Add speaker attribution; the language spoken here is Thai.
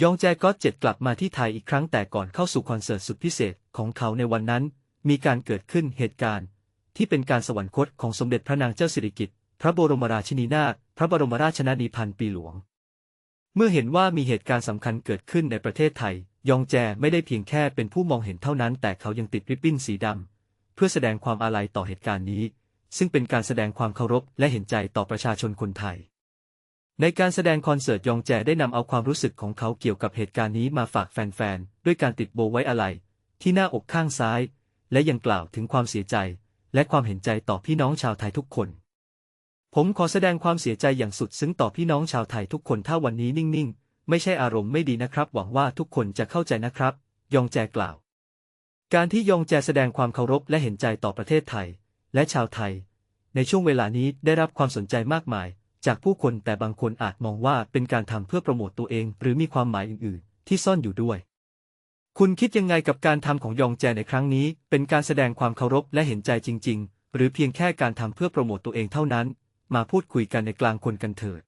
Speaker 1: ยองแจก็เจ็ดกลับมาที่ไทยอีกครั้งแต่ก่อนเข้าสู่คอนเสิร์ตสุดพิเศษของเขาในวันนั้น มีการเกิดขึ้นเหตุการณ์ ที่เป็นการสวรรคตของสมเด็จพระนางเจ้าสิริกิติ์พระบรมราชินีนาถพระบรมราชชนนีพันปีหลวง เมื่อเห็นว่ามีเหตุการณ์สำคัญเกิดขึ้นในประเทศไทย ยองแจไม่ได้เพียงแค่เป็นผู้มองเห็นเท่านั้นแต่เขายังติดริบบิ้นสีดำเพื่อแสดงความอาลัยต่อเหตุการณ์นี้ ซึ่งเป็นการแสดงความเคารพและเห็นใจต่อประชาชนคนไทย ในการแสดงคอนเสิร์ตยองแจได้นำเอาความรู้สึกของเขาเกี่ยวกับเหตุการณ์นี้มาฝากแฟนๆ ด้วยการติดโบไว้อาลัยที่หน้าอกข้างซ้าย และยังกล่าวถึงความเสียใจ และความเห็นใจต่อพี่น้องชาวไทยทุกคน ผมขอแสดงความเสียใจอย่างสุดซึ้งต่อพี่น้องชาวไทยทุกคนถ้าวันนี้นิ่งๆ ไม่ใช่อารมณ์ไม่ดีนะครับ หวังว่าทุกคนจะเข้าใจนะครับ ยองแจกล่าว การที่ยองแจแสดงความเคารพและเห็นใจต่อประเทศไทย และชาวไทย ในช่วงเวลานี้ได้รับความสนใจมากมาย จากผู้คนแต่บางคนอาจมองว่าเป็นการทำเพื่อโปรโมตตัวเอง หรือมีความหมายอื่นๆ ที่ซ่อนอยู่ด้วย คุณคิดยังไงกับการทำของยองแจในครั้งนี้ เป็นการแสดงความเคารพและเห็นใจจริง ๆ หรือเพียงแค่การทำเพื่อโปรโมตตัวเองเท่านั้น มาพูดคุยกันในกลางคนกันเถิด